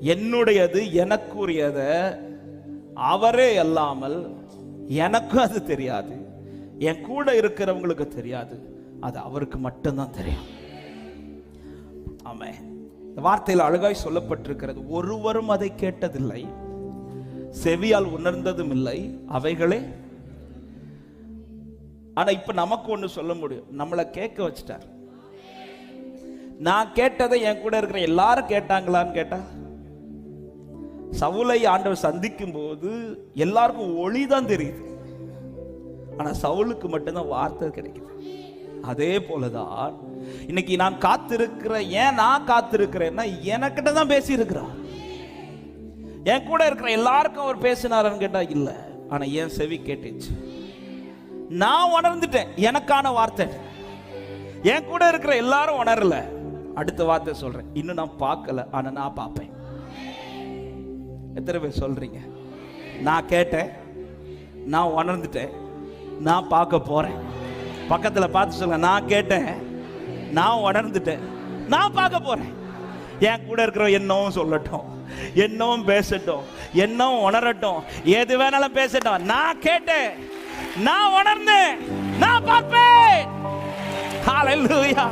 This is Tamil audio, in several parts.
என்னுடையது எனக்குரியத அவரே அல்லாமல் எனக்கும் அது தெரியாது. என் கூட இருக்கிறவங்களுக்கு தெரியாது. அது அவருக்கு மட்டும்தான் தெரியும். ஆமே இந்த வார்த்தையில் அழகாய் சொல்லப்பட்டிருக்கிறது ஒருவரும் அதை கேட்டதில்லை. செவியால் உணர்ந்ததும் இல்லை. அவைகளே ஆனா இப்ப நமக்கு ஒண்ணு சொல்ல முடியும். நம்மளை கேட்க வச்சிட்டார். நான் கேட்டதை என் கூட இருக்கிற எல்லாரும் கேட்டாங்களான்னு கேட்டா சவுலை ஆண்டவர் சந்திக்கும் போது எல்லாருக்கும் ஒளி தான் தெரியுது. ஆனா சவுலுக்கு மட்டும்தான் வார்த்தை கிடைக்குது. அதே போலதான் இன்னைக்கு நான் காத்திருக்கிற ஏன் நான் காத்திருக்கிறேன்னா எனக்கிட்ட தான் பேசி இருக்கிறார் என் கூட இருக்கிற எல்லாருக்கும் அவர் பேசினாருன்னு கேட்டா இல்ல. ஆனா என் செவி கேட்டுச்சு. நான் உணர்ந்துட்டேன் எனக்கான வார்த்தை. என் கூட இருக்கிற எல்லாரும் உணரல. அடுத்த வார்த்தை சொல்றேன். இன்னும் நான் பார்க்கல ஆனா நான் பார்ப்பேன். எத்தனை பேர் சொல்றீங்க? நான் கேட்டேன் நான் உணர்ந்துட்டேன் நான் பார்க்க போறேன். பக்கத்தில் பார்த்து சொல்லுங்க நான் கேட்டேன் நான் உணர்ந்துட்டேன் நான் பார்க்க போறேன். என் கூட இருக்கிற என்னவும் சொல்லட்டும் என்னவும் பேசட்டும் என்னவும் உணரட்டும் எது வேணாலும் பேசட்டும். நான் கேட்டேன் நான் உணர்ந்தேன் நான் பார்ப்பேன். ஹalleluya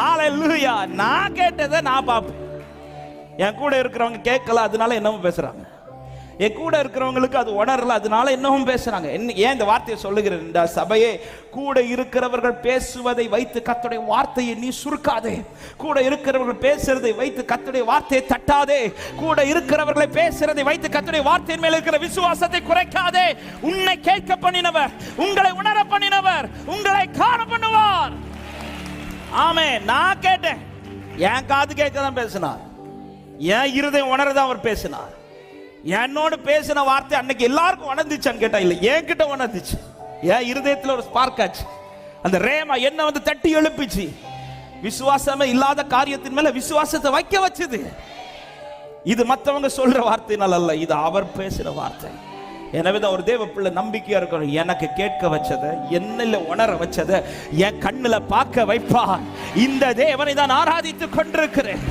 ஹalleluya நான் கேட்டதை நான் பார்ப்பேன். என் கூட இருக்கிறவங்க கேட்கல அதனால என்னவும் பேசுறாங்க. என் கூட இருக்கிறவங்களுக்கு அது உணரல அதனால என்னவும் பேசுறாங்க. என்ன ஏன் இந்த வார்த்தையை சொல்லுகிறேன் இந்த சபையே கூட இருக்கிறவர்கள் பேசுவதை வைத்து கத்துடைய வார்த்தையை நீ சுருக்காதே. கூட இருக்கிறவர்கள் பேசுறதை வைத்து கத்துடைய வார்த்தையை தட்டாதே. கூட இருக்கிறவர்களை பேசுறதை வைத்து கத்துடைய வார்த்தையின் மேல் இருக்கிற விசுவாசத்தை குறைக்காதே. உன்னை கேட்க பண்ணினவர் உங்களை உணர பண்ணினவர் உங்களை காண பண்ணுவார். ஆமே நான் கேட்டேன். என் காது கேட்க தான் பேசினார். என் இருதயம் உணரதான் அவர் பேசினார் என்னோட பேசின வார்த்தை அன்னைக்கு எல்லாருக்கும் உணர்ந்துச்சான்னு கேட்டா இல்லை என்கிட்ட உணர்ந்துச்சு. என் இருதயத்தில் ஒரு ஸ்பார்க் ஆச்சு. அந்த ரேமா என்ன வந்து தட்டி எழுப்பிச்சு. விசுவாசமே இல்லாத காரியத்தின் மேல விசுவாசத்தை வைக்க வச்சது. இது மற்றவங்க சொல்ற வார்த்தையினால் அல்ல இது அவர் பேசுற வார்த்தை. எனவே தான் ஒரு தேவ பிள்ளை நம்பிக்கையா இருக்கணும். எனக்கு கேட்க வச்சதை என்னில் உணர வச்சதை என் கண்ணுல பார்க்க வைப்பா இந்த தேவனை தான் ஆராதித்துக் கொண்டிருக்கிறேன்.